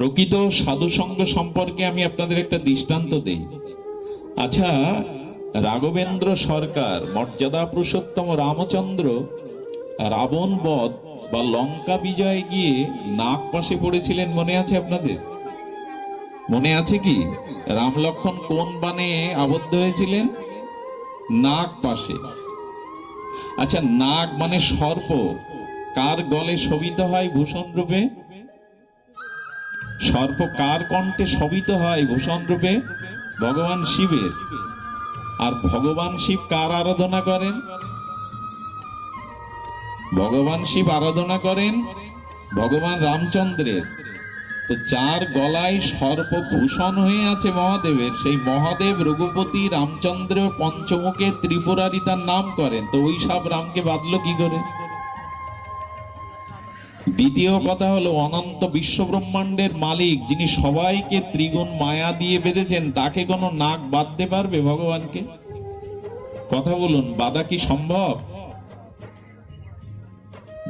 প্রকৃত সাধুসঙ্গ সম্পর্কে আমি আপনাদের একটা দৃষ্টান্ত দেই। আচ্ছা রাঘবেন্দ্র সরকার, মর্যাদা পুরুষোত্তম রামচন্দ্র, রাবণ বধ বা লঙ্কা বিজয়ে গিয়ে নাক পাশে পড়েছিলেন মনে আছে আপনাদের? মনে আছে কি? রাম লক্ষণ কোন বানে আবদ্ধ হয়েছিলেন? নাক পাশে। আচ্ছা নাগ মানে সর্প। কার গলে শোভিত হয় ভূষণ রূপে? সর্প কার কণ্ঠে শোভিত হয় ভূষণ রূপে ভগবান শিবের। আর ভগবান শিব কার আরাধনা করেন? ভগবান শিব আরাধনা করেন ভগবান রামচন্দ্রের। তো যার গলায় সর্প ভূষণ হয়ে আছে মহাদেবের, সেই মহাদেব রঘুপতি রামচন্দ্র পঞ্চমুখে ত্রিপুরারি তার নাম করেন। তো ওই সব রামকে বাঁধলো কি করে? দ্বিতীয় কথা হলো, অনন্ত বিশ্ব ব্রহ্মাণ্ডের মালিক যিনি সবাইকে ত্রিগুণ মায়া দিয়ে বেঁধেছেন, তাকে কোনো নাক বাঁধতে পারবে ভগবানকে? কথা বলুন, বাধা কি সম্ভব?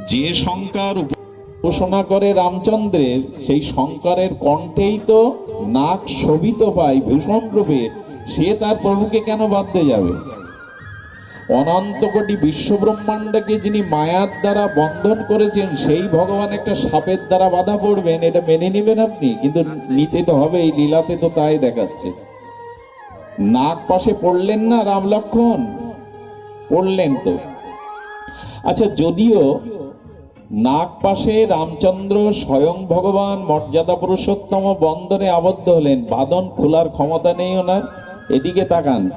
যে শঙ্কার উপাসনা করে রামচন্দ্রের, সেই শঙ্করের কণ্ঠেই তো নাক শোভিত পায় ভীষণ রূপে সে তার প্রভুকে কেন বাঁধতে যাবে? অনন্ত কোটি বিশ্ব ব্রহ্মাণ্ডকে যিনি মায়ার দ্বারা বন্ধন করেছেন, সেই ভগবান একটা সাপের দ্বারা বাধা পড়বেন, এটা মেনে নেবেন আপনি। কিন্তু নিতে তো হবে, এই লীলাতে তো তাই দেখাচ্ছে। নাক পাশে পড়লেন না রাম লক্ষণ? পড়লেন তো। আচ্ছা যদিও নাক পাশে রামচন্দ্র স্বয়ং ভগবান মর্যাদা পুরুষোত্তম বন্দরে আবদ্ধ হলেন বাদন খোলার ক্ষমতা নেই ওনার। এদিকে তাকান।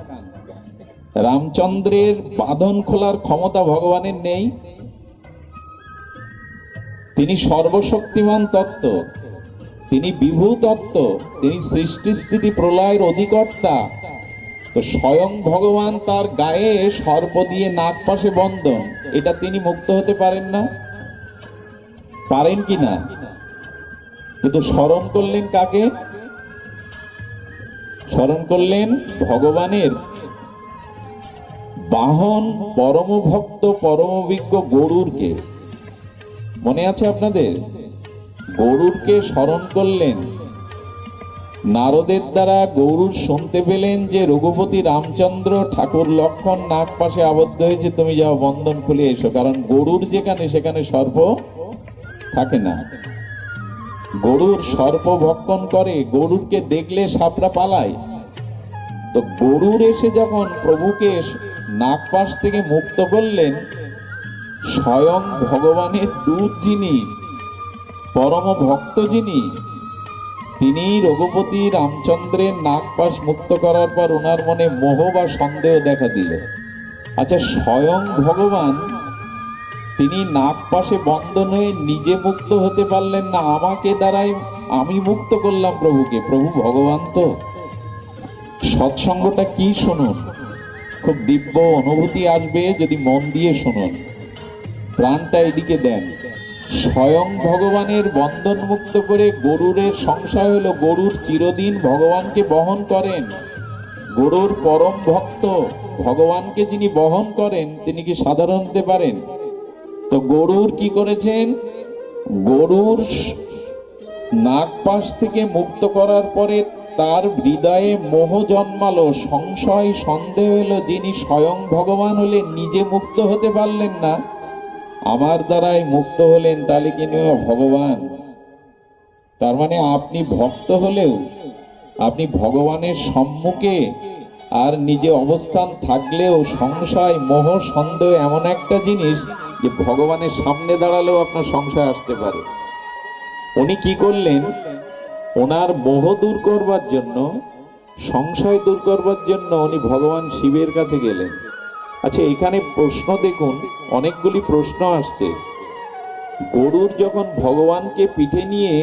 রামচন্দ্রের বাঁধন খোলার ক্ষমতা ভগবানের নেই। তিনি সর্বশক্তিমান তত্ত্ব, তিনি বিভু তত্ত্ব, তিনি সৃষ্টি স্থিতি প্রলয়ের অধিকর্তা। তো স্বয়ং ভগবান তার গায়ে সর্প দিয়ে নাক পাশে বন্ধন, এটা তিনি মুক্ত হতে পারেন না? পারেন কি না? কিন্তু স্মরণ করলেন কাকে? স্মরণ করলেন ভগবানের বাহন পরম ভক্ত পরম অভিজ্ঞ গরুরকে। মনে আছে আপনাদের? গরুরকে স্মরণ করলেন। নারদের দ্বারা গৌরুর শুনতে পেলেন যে রঘুপতি রামচন্দ্র ঠাকুর লক্ষণ নাক পাশে আবদ্ধ হয়েছে, তুমি যাও বন্ধন খুলে এসো, কারণ গরুর যেখানে সেখানে সর্প থাকে না। গরুর সর্প ভক্ষণ করে, গরুরকে দেখলে সাপটা পালায়। তো গরুর এসে যখন প্রভুকে নাগপাশ থেকে মুক্ত করলেন, স্বয়ং ভগবানের দূত যিনি, পরম ভক্ত যিনি, তিনি রঘুপতি রামচন্দ্রের নাগপাশ মুক্ত করার পর ওনার মনে মোহ বা সন্দেহ দেখা দিল। আচ্ছা স্বয়ং ভগবান, তিনি নাক পাশে বন্ধন হয়ে নিজে মুক্ত হতে পারলেন না, আমাকে দ্বারাই আমি মুক্ত করলাম প্রভুকে। প্রভু ভগবান তো? সৎসঙ্গটা কি শুনুন। খুব দিব্য অনুভূতি আসবে যদি মন দিয়ে শুনুন। প্রাণটা এদিকে দেন। স্বয়ং ভগবানের বন্ধন মুক্ত করে গরুরের সংশয় হলো গরুর চিরদিন ভগবানকে বহন করেন। গরুর পরম ভক্ত ভগবানকে যিনি বহন করেন, তিনি কি সাধারণ হতে পারেন? তো গরুর কি করেছেন? গরুর নাগপাশ থেকে মুক্ত করার পরে তার হৃদয়ে মোহ জন্মালো, সংশয়, সন্দেহ এলো যিনি স্বয়ং ভগবান হলে নিজে মুক্ত হতে পারলেন না। আমার দ্বারাই মুক্ত হলেন তাহলে কি নিয়ে ভগবান। তার মানে আপনি ভক্ত হলেও, আপনি ভগবানের সম্মুখে আর নিজে অবস্থান থাকলেও সংশয়, মোহ, সন্দেহ এমন একটা জিনিস যে ভগবানের সামনে দাঁড়ালেও আপনার সংশয় আসতে পারে। উনি কি করলেন? ওনার মোহ দূর করবার জন্য, সংশয় দূর করবার জন্য উনি ভগবান শিবের কাছে গেলেন। আচ্ছা এখানে প্রশ্ন দেখুন, অনেকগুলি প্রশ্ন আসছে। গরুর যখন ভগবানকে পিঠে নিয়ে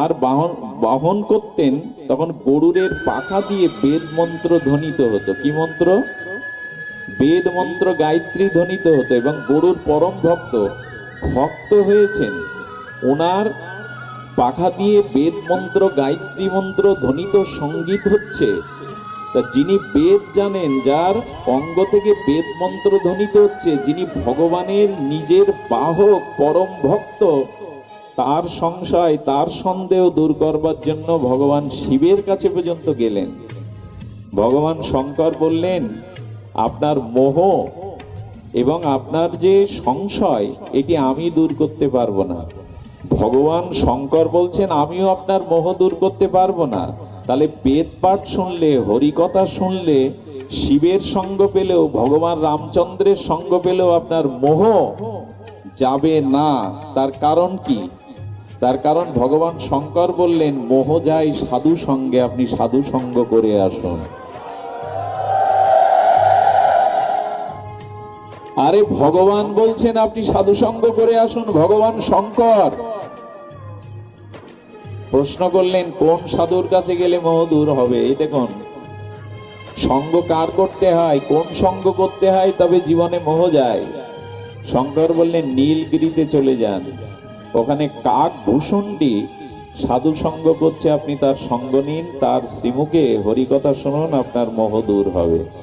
আর বাহন বাহন করতেন, তখন গরুরের পাখা দিয়ে বেদ মন্ত্র ধ্বনিত হতো। কি মন্ত্র? বেদ মন্ত্র গায়ত্রী ধ্বনিত হতো এবং গরুর পরম ভক্ত ভক্ত হয়েছেন। ওনার পাখা দিয়ে বেদ মন্ত্র, গায়ত্রী মন্ত্র, ধ্বনিত সংগীত হচ্ছে। তা যিনি বেদ জানেন, যার অঙ্গ থেকে বেদ মন্ত্র ধ্বনিত হচ্ছে, যিনি ভগবানের নিজের বাহক, পরম ভক্ত, তার সংশয়, তার সন্দেহ দূর করবার জন্য ভগবান শিবের কাছে পর্যন্ত গেলেন। ভগবান শঙ্কর বললেন, আপনার মোহ এবং আপনার যে সংশয়, এটি আমি দূর করতে পারব না। ভগবান শঙ্কর বলছেন, আমিও আপনার মোহ দূর করতে পারব না। তাহলে বেদ পাঠ শুনলে, হরিকথা শুনলে, শিবের সঙ্গ পেলেও, ভগবান রামচন্দ্রের সঙ্গ পেলেও আপনার মোহ যাবে না। তার কারণ কি? তার কারণ ভগবান শঙ্কর বললেন, মোহ যায় সাধু সঙ্গে, আপনি সাধু সঙ্গ করে আসুন। আরে ভগবান বলছেন, আপনি সাধু সঙ্গ করে আসুন, ভগবান শঙ্কর। প্রশ্ন করলেন, কোন সাধুর কাছে গেলে মোহ দূর হবে? এই দেখুন, সঙ্গ কার করতে হয়? কোন সঙ্গ করতে হয়? তবে জীবনে মোহ যায়। শঙ্কর বললেন, নীলগিরিতে চলে যান। ওখানে কাক ভূষণটি সাধু সঙ্গ করছে, আপনি তার সঙ্গ নিন, তার শ্রীমুখে হরিকথা শুনুন, আপনার মোহ দূর হবে।